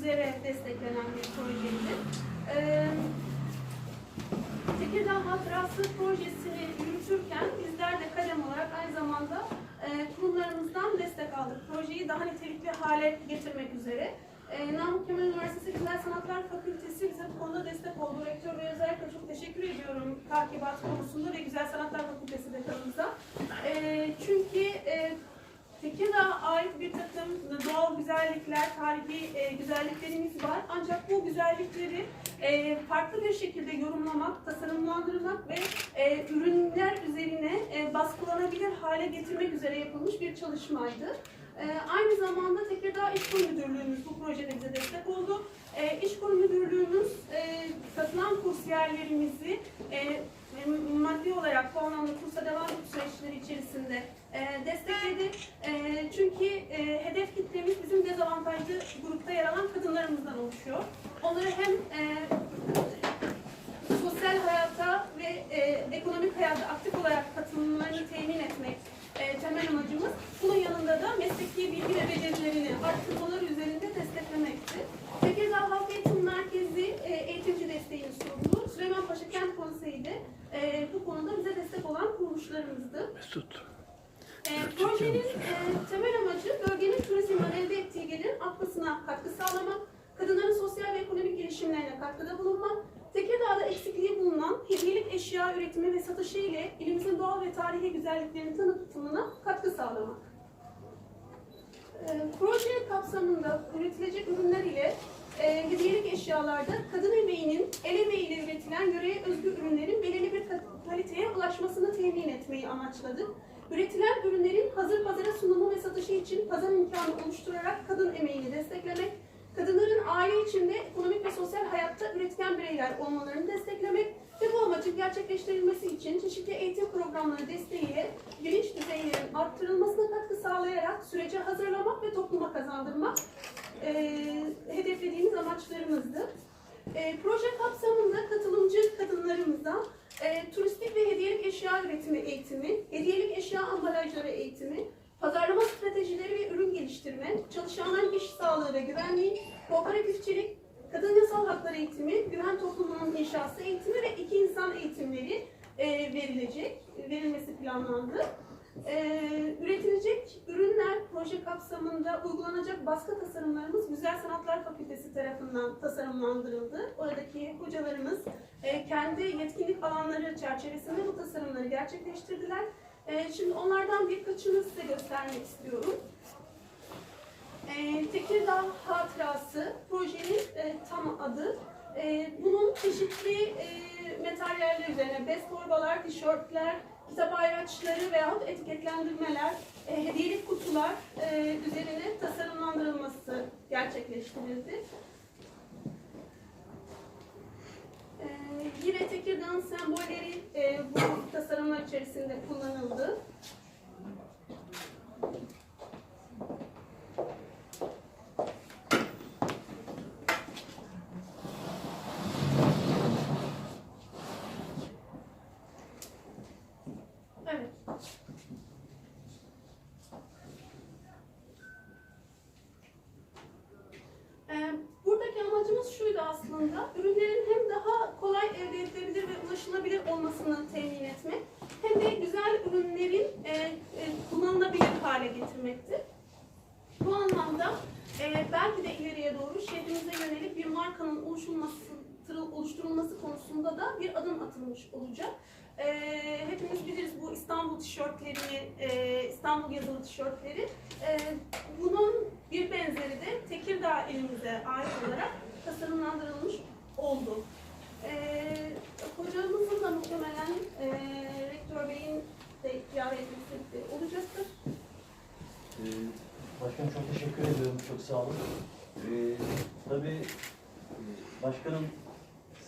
üzere desteklenen bir projeydi. Ee, Tekirdağ Hatırası projesini yürütürken bizler de kalem olarak aynı zamanda e, kurumlarımızdan destek aldık. Projeyi daha nitelikli hale getirmek üzere. E, Namık Kemal Üniversitesi Güzel Sanatlar Fakültesi bize bu konuda destek oldu. Rektör Bey özellikle çok teşekkür ediyorum takibat konusunda ve Güzel Sanatlar Fakültesi dekanımıza. E, çünkü e, Tekirdağ'a ait bir takım doğal güzellikler, tarihi e, güzelliklerimiz var. Ancak bu güzellikleri e, farklı bir şekilde yorumlamak, tasarımlandırmak ve e, ürünler üzerine e, baskılanabilir hale getirmek üzere yapılmış bir çalışmaydı. E, aynı zamanda Tekirdağ İşkur Müdürlüğümüz bu projede bize destek oldu. E, İşkur Müdürlüğümüz e, katılan kursiyerlerimizi e, maddi olarak bu anlamda kursa devam süreçleri içerisinde e, destekledi. E, çünkü e, hedef kitlemiz bizim dezavantajlı grupta yer alan kadınlarımızdan oluşuyor. Onları hem e, sosyal hayata ve e, ekonomik hayata aktif olarak katılımlarını temin etmek e, temel amacımız. Bunun yanında da mesleki bilgi ve becerilerini arttırmaları üzerinde desteklemekti. Tekirdağ Halk Eğitim Merkezi e, eğitimci desteğini sundu. Süleyman Paşa Kent Konseyi de e, bu konuda bize destek olan kuruluşlarımızdı. Mesut. E, projenin e, temel amacı bölgenin turizmden elde ettiği gelirin artmasına katkı sağlamak, kadınların sosyal ve ekonomik gelişimlerine katkıda bulunmak, Tekirdağ'da eksikliği bulunan hediyelik eşya üretimi ve satışı ile ilimizin doğal ve tarihi güzelliklerinin tanıtımına katkı sağlamak. E, proje kapsamında üretilecek ürünler ile e, hediyelik eşyalarda kadın emeğinin el emeğiyle üretilen yöreye özgü ürünlerin belirli bir ka- kaliteye ulaşmasını temin etmeyi amaçladık. Üretilen ürünlerin hazır pazara sunumu ve satışı için pazar imkanı oluşturarak kadın emeğini desteklemek, kadınların aile içinde ekonomik ve sosyal hayatta üretken bireyler olmalarını desteklemek bu amacın gerçekleştirilmesi için çeşitli eğitim programları desteğiyle bilinç düzeylerinin arttırılmasına katkı sağlayarak sürece hazırlamak ve topluma kazandırmak eee, hedeflediğimiz amaçlarımızdı. Eee, proje kapsamında katılımcı kadınlarımıza eee, turistik ve hediyelik eşya üretimi eğitimi, hediyelik eşya ambalajları eğitimi, pazarlama stratejileri ve ürün geliştirme, çalışanların iş sağlığı ve güvenliği, kooperatifçilik, kadın yasal hakları eğitimi, güven toplumunun inşası eğitimi ve iki insan eğitimleri eee, verilecek, verilmesi planlandı. Ee, üretilecek ürünler proje kapsamında uygulanacak baskı tasarımlarımız Güzel Sanatlar Fakültesi tarafından tasarımlandırıldı. Oradaki hocalarımız e, kendi yetkinlik alanları çerçevesinde bu tasarımları gerçekleştirdiler. E, şimdi onlardan birkaçını size göstermek istiyorum. E, Tekirdağ Hatırası projenin e, tam adı. E, bunun çeşitli e, materyaller üzerine bez torbalar, tişörtler, kitap ayraçları veyahut etiketlendirmeler, e, hediyelik kutular e, üzerine tasarımlandırılması gerçekleştirildi. E, yine Tekirdağ'ın sembolleri e, bu tasarımlar içerisinde kullanıldı. Evet. Ee, Buradaki amacımız şuydu aslında, ürünlerin hem daha kolay elde edilebilir ve ulaşılabilir olmasını temin etmek, hem de güzel ürünlerin e, e, kullanılabilir hale getirmekti. Bu anlamda e, belki de ileriye doğru şehrimize yönelik bir markanın oluşturulması, oluşturulması konusunda da bir adım atılmış olacak. E, hepimiz biliriz bu İstanbul tişörtlerini, e, İstanbul yazılı tişörtleri. E, bunun bir benzeri de Tekirdağ elimize ait olarak tasarımlandırılmış oldu. E, hocamızın da muhtemelen e, Rektör Bey'in de ziyaret etmesi olacaktır. Ee, Başkanım çok teşekkür ediyorum. Çok sağ olun. Ee, tabii e, başkanım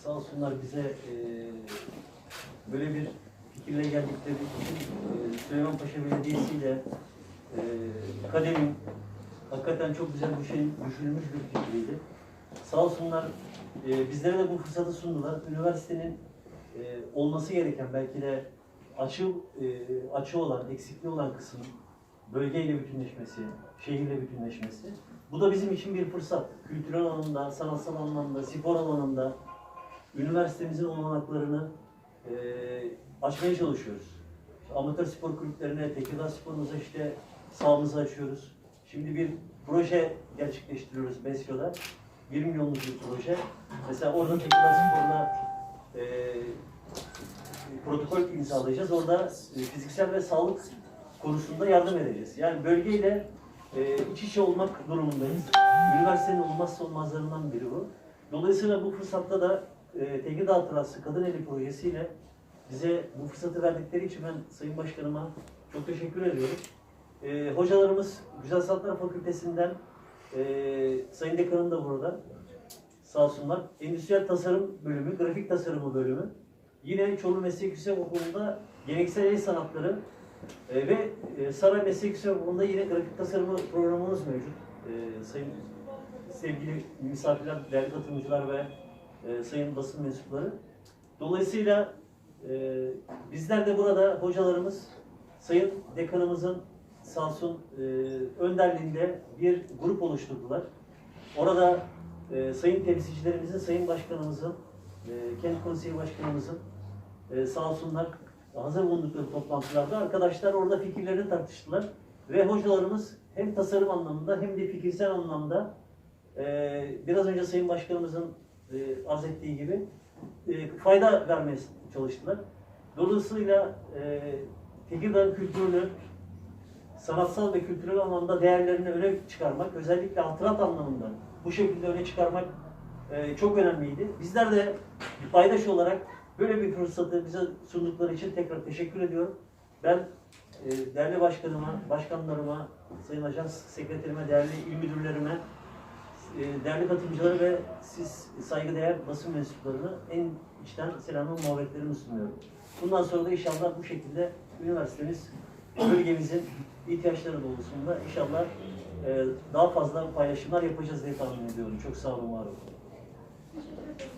sağ olsunlar bize e, böyle bir fikirle geldikleri için e, Süleymanpaşa Belediyesi ile e, Kadem'in hakikaten çok güzel bir şey düşünülmüş bir fikriydi. Sağ olsunlar e, bizlere de bu fırsatı sundular. Üniversitenin e, olması gereken belki de açı e, açı olan, eksikliği olan kısım bölgeyle bütünleşmesi, şehirle bütünleşmesi Bu da bizim için bir fırsat. Kültürel anlamda, sanatsal anlamda, spor alanında üniversitemizin olanaklarını e, açmaya çalışıyoruz. Amatör spor kulüplerine, Tekirdağ sporumuza işte sahamızı açıyoruz. Şimdi bir proje gerçekleştiriyoruz Besyo'da. 1 milyonluk bir proje. Mesela orada Tekirdağ Spor'la e, protokol imzalayacağız. Orada e, fiziksel ve sağlık konusunda yardım edeceğiz. Yani bölgeyle e, iç içe olmak durumundayız. Üniversitenin olmazsa olmazlarından biri bu. Dolayısıyla bu fırsatta da e, Tekirdağ Hatırası Kadın Eli projesiyle bize bu fırsatı verdikleri için ben Sayın Başkanıma çok teşekkür ediyorum. E, hocalarımız Güzel Sanatlar Fakültesinden e, Sayın Dekanım da burada. Sağ olsunlar. Endüstriyel Tasarım Bölümü, Grafik Tasarımı Bölümü. Yine Çorlu Meslek Yüksek Okulu'nda geleneksel el sanatları e, ve e, Saray Meslek Yüksek Okulu'nda yine grafik tasarımı programımız mevcut. E, sayın sevgili misafirler, değerli katılımcılar ve e, sayın basın mensupları. Dolayısıyla e, bizler de burada hocalarımız, sayın dekanımızın sağ olsun e, önderliğinde bir grup oluşturdular. Orada e, sayın temsilcilerimizin, sayın başkanımızın, e, kent konseyi başkanımızın e, sağ olsunlar hazır bulundukları toplantılarda arkadaşlar orada fikirlerini tartıştılar. Ve hocalarımız hem tasarım anlamında hem de fikirsel anlamda e, biraz önce Sayın Başkanımızın e, arz ettiği gibi e, fayda vermeye çalıştılar. Dolayısıyla e, Tekirdağ kültürünü sanatsal ve kültürel anlamda değerlerini öne çıkarmak, özellikle hatırat anlamında bu şekilde öne çıkarmak e, çok önemliydi. Bizler de paydaş olarak böyle bir fırsatı bize sundukları için tekrar teşekkür ediyorum. Ben e, değerli başkanıma, başkanlarıma, sayın ajans sekreterime, değerli il müdürlerime, e, değerli katılımcılara ve siz saygıdeğer basın mensuplarına en içten selamı muhabbetlerimi sunuyorum. Bundan sonra da inşallah bu şekilde üniversitemiz bölgemizin ihtiyaçları doğrultusunda inşallah e, daha fazla paylaşımlar yapacağız diye tahmin ediyorum. Çok sağ olun, var olun. Teşekkür ederim.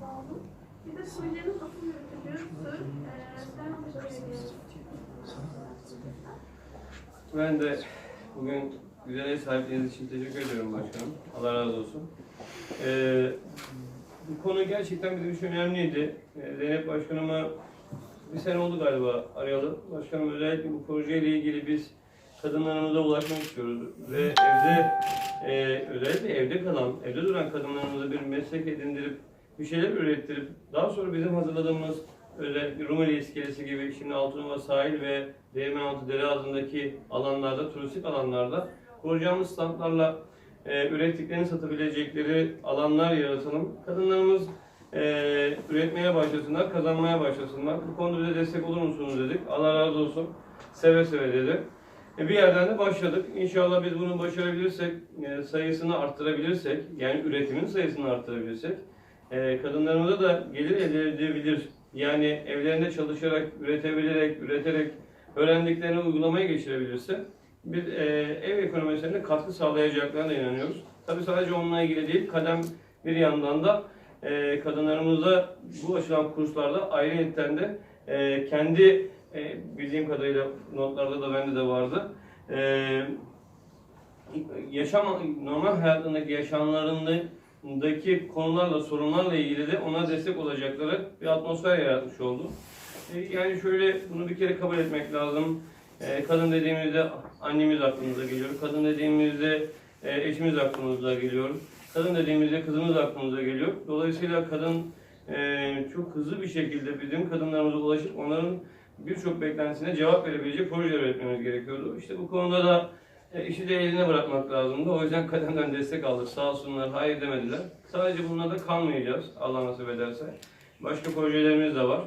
Sağ olun. Bir de projenin asıl Belediyesi. Ben de bugün güzel ev sahipliğiniz için teşekkür ediyorum başkanım. Allah razı olsun. Ee, bu konu gerçekten bizim için önemliydi. Ee, Zeynep Başkanıma bir sene oldu galiba arayalı. Başkanım özellikle bu projeyle ilgili biz kadınlarımıza ulaşmak istiyoruz. Ve evde, e, özellikle evde kalan, evde duran kadınlarımıza bir meslek edindirip, bir şeyler ürettirip, daha sonra bizim hazırladığımız özellikle Rumeli iskelesi gibi şimdi Altınova sahil ve Değirmenaltı dere ağzındaki alanlarda, turistik alanlarda kuracağımız standlarla e, ürettiklerini satabilecekleri alanlar yaratalım. Kadınlarımız e, üretmeye başlasınlar, kazanmaya başlasınlar. Bu konuda bize destek olur musunuz dedik. Allah razı olsun. Seve seve dedi. E, bir yerden de başladık. İnşallah biz bunu başarabilirsek, e, sayısını arttırabilirsek, yani üretimin sayısını arttırabilirsek, e, kadınlarımıza da gelir elde edebilir. Yani evlerinde çalışarak, üretebilerek, üreterek öğrendiklerini uygulamaya geçirebilirse bir e, ev ekonomisine katkı sağlayacaklarına inanıyoruz. Tabii sadece onunla ilgili değil, kadem bir yandan da e, kadınlarımıza bu açılan kurslarda ayrıyetten de e, kendi e, bildiğim kadarıyla notlarda da bende de vardı. E, yaşam normal hayatındaki yaşamlarındaki konularla sorunlarla ilgili de ona destek olacakları bir atmosfer yaratmış oldu. E, Yani şöyle bunu bir kere kabul etmek lazım. E, Kadın dediğimizde annemiz aklımıza geliyor. Kadın dediğimizde e, eşimiz aklımıza geliyor. Kadın dediğimizde kızımız aklımıza geliyor. Dolayısıyla kadın e, çok hızlı bir şekilde bizim kadınlarımıza ulaşıp onların birçok beklentisine cevap verebilecek projeler üretmemiz gerekiyordu. İşte bu konuda da e, işi de eline bırakmak lazımdı. O yüzden kadından destek aldık. Sağ olsunlar, hayır demediler. Sadece bununla da kalmayacağız Allah nasip ederse. Başka projelerimiz de var.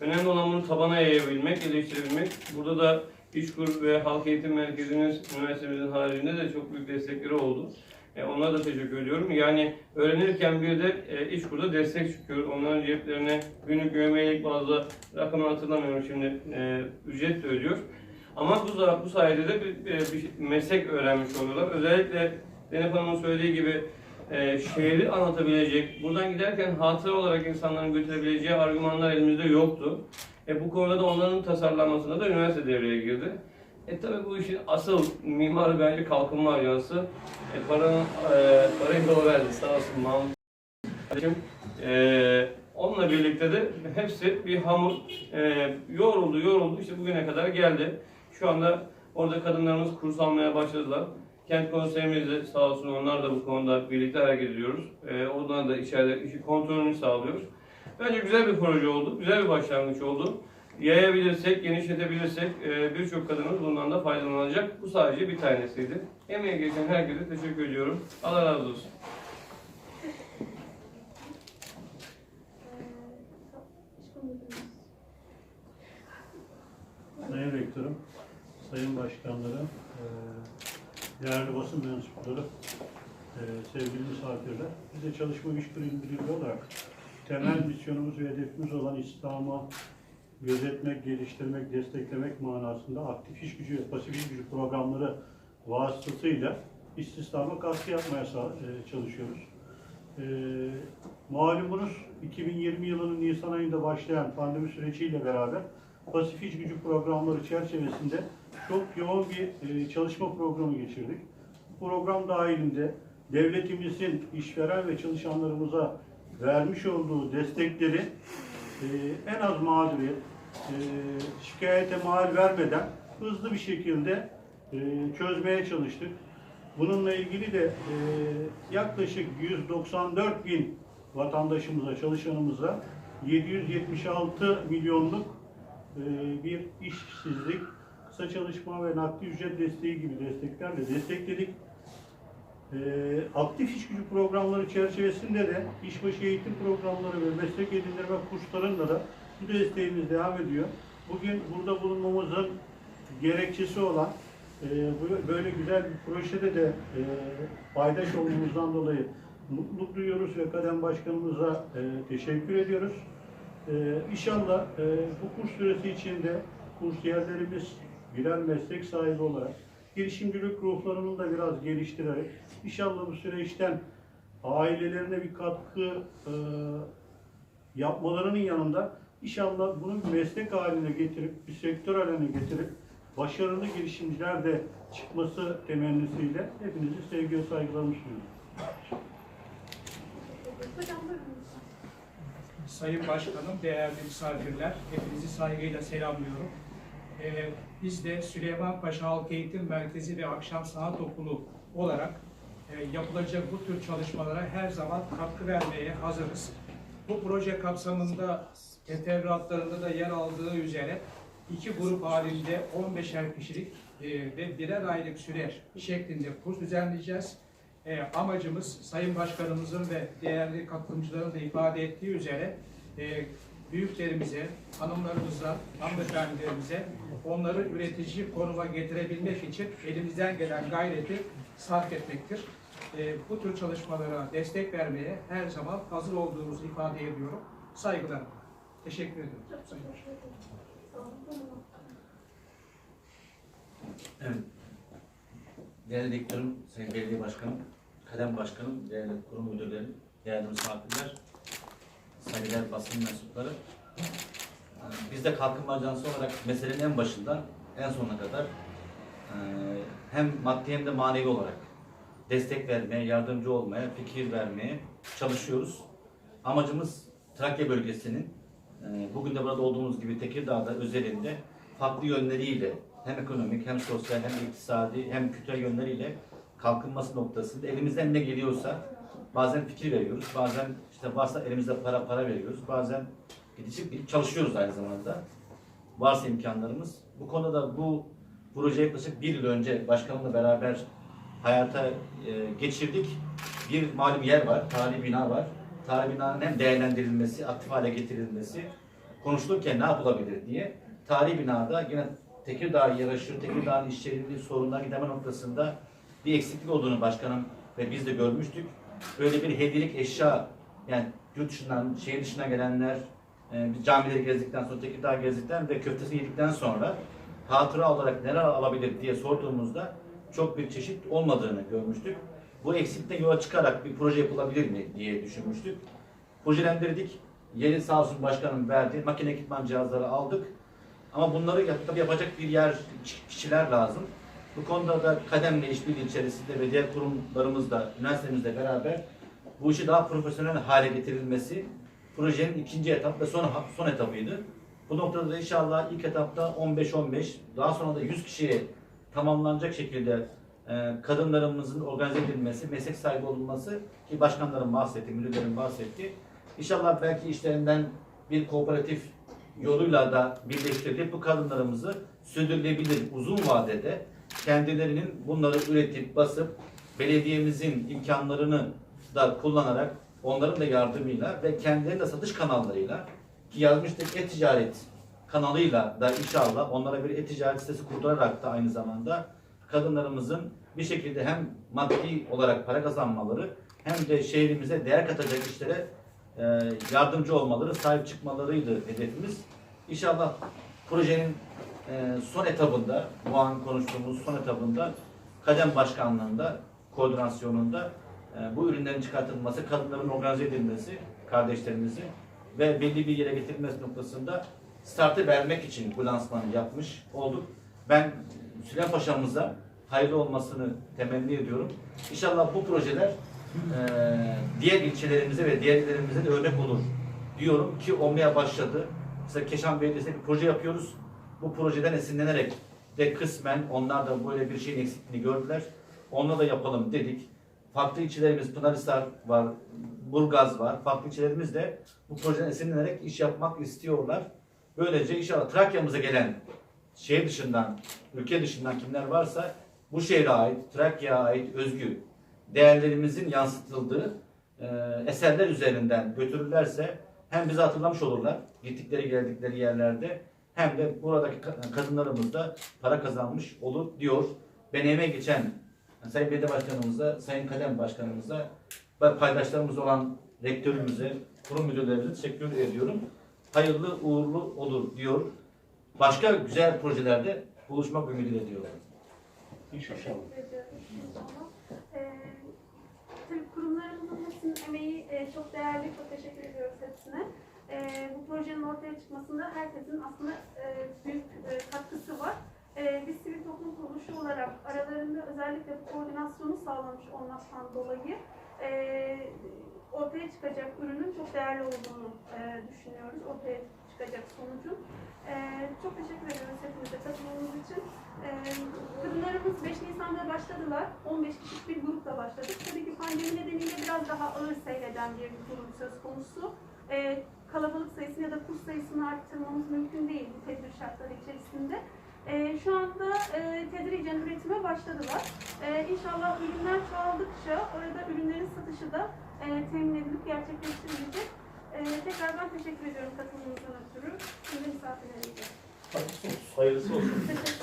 Önemli olan bunu tabana yayabilmek, geliştirebilmek. Burada da İşkur ve Halk Eğitim Merkezimiz, üniversitemizin haricinde de çok büyük destekleri oldu. E, onlara da teşekkür ediyorum. Yani öğrenirken bir de e, İşkur'da destek çıkıyor. Onların ceplerine günlük gömelik bazı rakamı hatırlamıyorum şimdi e, ücret de ödüyor. Ama bu, bu sayede de bir, bir, bir meslek öğrenmiş oluyorlar. Özellikle Zeynep Hanım'ın söylediği gibi e, şehri anlatabilecek, buradan giderken hatıra olarak insanların götürebileceği argümanlar elimizde yoktu. E, bu konuda da onların tasarlanmasında da üniversite devreye girdi. E tabi bu işin asıl mimarı bence kalkınma ajansı. E, paranın, e, parayı da o verdi sağ olsun Mahmut. E, onunla birlikte de hepsi bir hamur e, yoğruldu yoruldu işte bugüne kadar geldi. Şu anda orada kadınlarımız kurs almaya başladılar. Kent konseyimiz de sağ olsun onlar da bu konuda birlikte hareket ediyoruz. E, onlar da içeride işi kontrolünü sağlıyoruz. Bence güzel bir proje oldu, güzel bir başlangıç oldu. Yayabilirsek, genişletebilirsek e, birçok kadınımız bundan da faydalanacak. Bu sadece bir tanesiydi. Emeğe geçen herkese teşekkür ediyorum. Allah razı olsun. Sayın Rektörüm, Sayın Başkanlarım, eee, değerli basın mensupları, eee, sevgili misafirler, biz de Çalışma İş Birliği olarak temel misyonumuz ve hedefimiz olan İslam'ı gözetmek, geliştirmek, desteklemek manasında aktif iş gücü ve pasif iş gücü programları vasıtasıyla istihdama katkı yapmaya eee, çalışıyoruz. Eee malumunuz 2020 yılının Nisan ayında başlayan pandemi süreciyle beraber pasif iş gücü programları çerçevesinde çok yoğun bir e, çalışma programı geçirdik. Bu program dahilinde devletimizin işveren ve çalışanlarımıza vermiş olduğu destekleri e, en az mağduriyet, e, şikayete mal vermeden hızlı bir şekilde e, çözmeye çalıştık. Bununla ilgili de e, yaklaşık 194 bin vatandaşımıza, çalışanımıza 776 milyonluk e, bir işsizlik, kısa çalışma ve nakdi ücret desteği gibi desteklerle destekledik. E, aktif iş gücü programları çerçevesinde de işbaşı eğitim programları ve meslek edindirme kurslarında da bu desteğimiz devam ediyor. Bugün burada bulunmamızın gerekçesi olan e, böyle güzel bir projede de e, paydaş olmamızdan dolayı mutluluk duyuyoruz ve Kadem Başkanımıza e, teşekkür ediyoruz. Ee, inşallah e, bu kurs süresi içinde kursiyerlerimiz birer meslek sahibi olarak girişimcilik ruhlarını da biraz geliştirerek inşallah bu süreçten ailelerine bir katkı e, yapmalarının yanında inşallah bunu bir meslek haline getirip bir sektör haline getirip başarılı girişimciler de çıkması temennisiyle hepinizi sevgi ve saygılarımı sunuyorum. Sayın Başkanım, değerli misafirler, hepinizi saygıyla selamlıyorum. Ee, biz de Süleymanpaşa Halk Eğitim Merkezi ve Akşam Sanat Okulu olarak e, yapılacak bu tür çalışmalara her zaman katkı vermeye hazırız. Bu proje kapsamında teferruatlarında da yer aldığı üzere iki grup halinde 15'er kişilik e, ve birer aylık süre şeklinde kurs düzenleyeceğiz. E, amacımız Sayın Başkanımızın ve değerli katılımcıların da ifade ettiği üzere e, büyüklerimize, hanımlarımıza, hanımefendilerimize onları üretici konuma getirebilmek için elimizden gelen gayreti sarf etmektir. E, bu tür çalışmalara destek vermeye her zaman hazır olduğumuzu ifade ediyorum. Saygılarımla. Teşekkür ediyorum. Buyurun. Evet. Değerli Rektörüm, Sayın Belediye Başkanım, Kadem Başkanım, değerli kurum müdürlerim, değerli misafirler, saygıdeğer basın mensupları. Biz de Kalkınma Ajansı olarak meselenin en başından en sonuna kadar e, hem maddi hem de manevi olarak destek vermeye, yardımcı olmaya, fikir vermeye çalışıyoruz. Amacımız Trakya bölgesinin e, bugün de burada olduğumuz gibi Tekirdağ'da özelinde farklı yönleriyle hem ekonomik hem sosyal hem iktisadi hem kültürel yönleriyle kalkınması noktasında elimizden ne geliyorsa bazen fikir veriyoruz, bazen işte varsa elimizde para para veriyoruz, bazen gidip çalışıyoruz aynı zamanda. Varsa imkanlarımız. Bu konuda bu proje yaklaşık bir yıl önce başkanımla beraber hayata e, geçirdik. Bir malum yer var, tarihi bina var. Tarihi binanın hem değerlendirilmesi, aktif hale getirilmesi, konuşulurken ne yapılabilir diye tarihi binada yine Tekirdağ yaraşır, Tekirdağ'ın işçiliği sorunlar gideme noktasında bir eksiklik olduğunu başkanım ve biz de görmüştük. Böyle bir hediyelik eşya yani yurt dışından, şehir dışına gelenler e, biz camileri gezdikten sonra, Tekirdağ gezdikten ve köftesini yedikten sonra hatıra olarak neler alabilir diye sorduğumuzda çok bir çeşit olmadığını görmüştük. Bu eksikten yola çıkarak bir proje yapılabilir mi diye düşünmüştük. Projelendirdik. Yeni sağ olsun başkanım verdi. Makine ekipman cihazları aldık. Ama bunları tabii yapacak bir yer, kişiler lazım. Bu konuda da kademle işbirliği içerisinde ve diğer kurumlarımızla, üniversitemizle beraber bu işi daha profesyonel hale getirilmesi projenin ikinci etap ve son, son etabıydı. Bu noktada da inşallah ilk etapta 15-15, daha sonra da 100 kişiye tamamlanacak şekilde e, kadınlarımızın organize edilmesi, meslek sahibi olunması ki başkanların bahsetti, müdürlerin bahsetti. İnşallah belki işlerinden bir kooperatif yoluyla da birleştirilip bu kadınlarımızı sürdürülebilir uzun vadede kendilerinin bunları üretip basıp belediyemizin imkanlarını da kullanarak onların da yardımıyla ve kendilerinin de satış kanallarıyla ki yazmıştık e-ticaret kanalıyla da inşallah onlara bir e-ticaret sitesi kurdurarak da aynı zamanda kadınlarımızın bir şekilde hem maddi olarak para kazanmaları hem de şehrimize değer katacak işlere e, yardımcı olmaları, sahip çıkmalarıydı hedefimiz. İnşallah projenin e, son etabında, bu an konuştuğumuz son etabında Kadem Başkanlığı'nda, koordinasyonunda bu ürünlerin çıkartılması, kadınların organize edilmesi, kardeşlerimizi ve belli bir yere getirilmesi noktasında startı vermek için bu lansmanı yapmış olduk. Ben Süleyman Paşa'mıza hayırlı olmasını temenni ediyorum. İnşallah bu projeler eee, diğer ilçelerimize ve diğer illerimize de örnek olur diyorum ki olmaya başladı. Mesela Keşan Belediyesi'ne bir proje yapıyoruz. Bu projeden esinlenerek de kısmen onlar da böyle bir şeyin eksikliğini gördüler. Onunla da yapalım dedik. Farklı ilçelerimiz Pınarhisar var, Burgaz var. Farklı ilçelerimiz de bu projeden esinlenerek iş yapmak istiyorlar. Böylece inşallah Trakya'mıza gelen şehir dışından, ülke dışından kimler varsa bu şehre ait, Trakya'ya ait özgü değerlerimizin yansıtıldığı e, eserler üzerinden götürürlerse hem bizi hatırlamış olurlar gittikleri geldikleri yerlerde hem de buradaki ka- kadınlarımız da para kazanmış olur diyor. Ben emeğe geçen Sayın Belediye Başkanımıza, Sayın Kadem Başkanımıza ve paydaşlarımız olan rektörümüze, kurum müdürlerimize teşekkür ediyorum. Hayırlı uğurlu olur diyor. Başka güzel projelerde buluşmak ümidiyle. İnşallah. Ediyorum. İnşallah. Ee, tabii kurumlarımızın hepsinin emeği e, çok değerli. Çok teşekkür ediyoruz hepsine. Ee, bu projenin ortaya çıkmasında herkesin aslında e, büyük e, katkısı var. Ee, biz sivil toplum kuruluşu olarak aralarında özellikle koordinasyonu sağlamış olmaktan dolayı e, ortaya çıkacak ürünün çok değerli olduğunu e, düşünüyoruz. Ortaya çıkacak sonucun. E, çok teşekkür ediyoruz hepinize katılımınız için. E, kadınlarımız 5 Nisan'da başladılar. 15 kişilik bir grupla başladık. Tabii ki pandemi nedeniyle biraz daha ağır seyreden bir durum söz konusu. E, kalabalık sayısını ya da kurs sayısını arttırmamız mümkün değil bu tedbir şartları içerisinde. Ee, şu anda e, tedricen üretime başladılar. E, inşallah ürünler çoğaldıkça orada ürünlerin satışı da e, temin edilip gerçekleştirilecek. Ee, e, tekrar ben teşekkür ediyorum katılımınızdan ötürü. Şimdi misafirlerimize. Hayırlısı olsun. Teşekkürler.